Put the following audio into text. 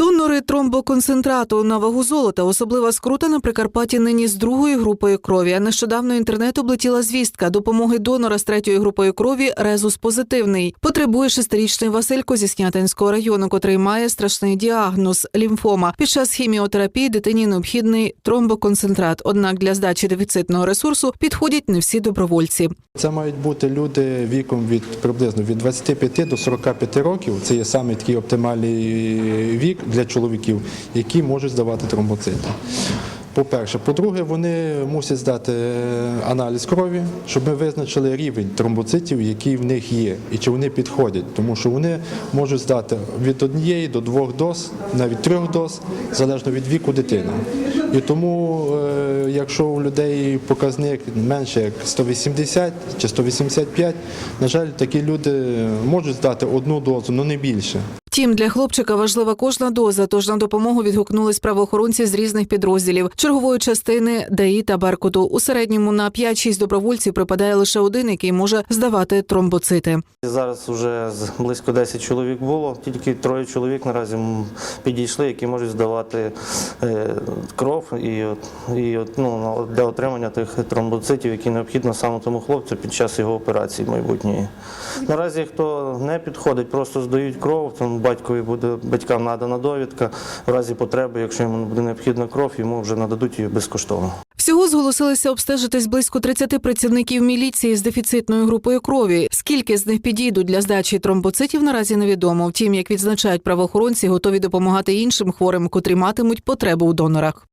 Донори тромбоконцентрату на вагу золота особлива скрута на Прикарпатті нині з другою групою крові. А нещодавно інтернет облетіла звістка допомоги донора з третьою групою крові резус позитивний. Потребує шестирічний Василько зі Снятинського району, котрий має страшний діагноз лімфома. Під час хіміотерапії дитині необхідний тромбоконцентрат. Однак для здачі дефіцитного ресурсу підходять не всі добровольці. Це мають бути люди віком від приблизно від 25 до 45 років. Це є саме такий оптимальний вік для чоловіків, які можуть здавати тромбоцити. По-перше, по-друге, вони мусять здати аналіз крові, щоб ми визначили рівень тромбоцитів, який в них є, і чи вони підходять, тому що вони можуть здати від однієї до двох доз, навіть трьох доз, залежно від віку дитини. І тому, е, якщо у людей показник менше як 180 чи 185, на жаль, такі люди можуть здати одну дозу, але не більше. Втім, для хлопчика важлива кожна доза, тож на допомогу відгукнулись правоохоронці з різних підрозділів чергової частини ДАІ та Беркуту. У середньому на 5-6 добровольців припадає лише один, який може здавати тромбоцити. Зараз вже близько 10 чоловік було, тільки троє чоловік наразі підійшли, які можуть здавати кров і, і ну, для отримання тих тромбоцитів, які необхідно саме тому хлопцю під час його операції майбутньої. Наразі хто не підходить, просто здають кров, Тому батькові буде батькам надана довідка. В разі потреби, якщо йому буде необхідна кров, йому вже нададуть її безкоштовно. Всього зголосилися обстежитись близько 30 працівників міліції з дефіцитною групою крові. Скільки з них підійдуть для здачі тромбоцитів, наразі невідомо. Втім, як відзначають правоохоронці, готові допомагати іншим хворим, котрі матимуть потребу у донорах.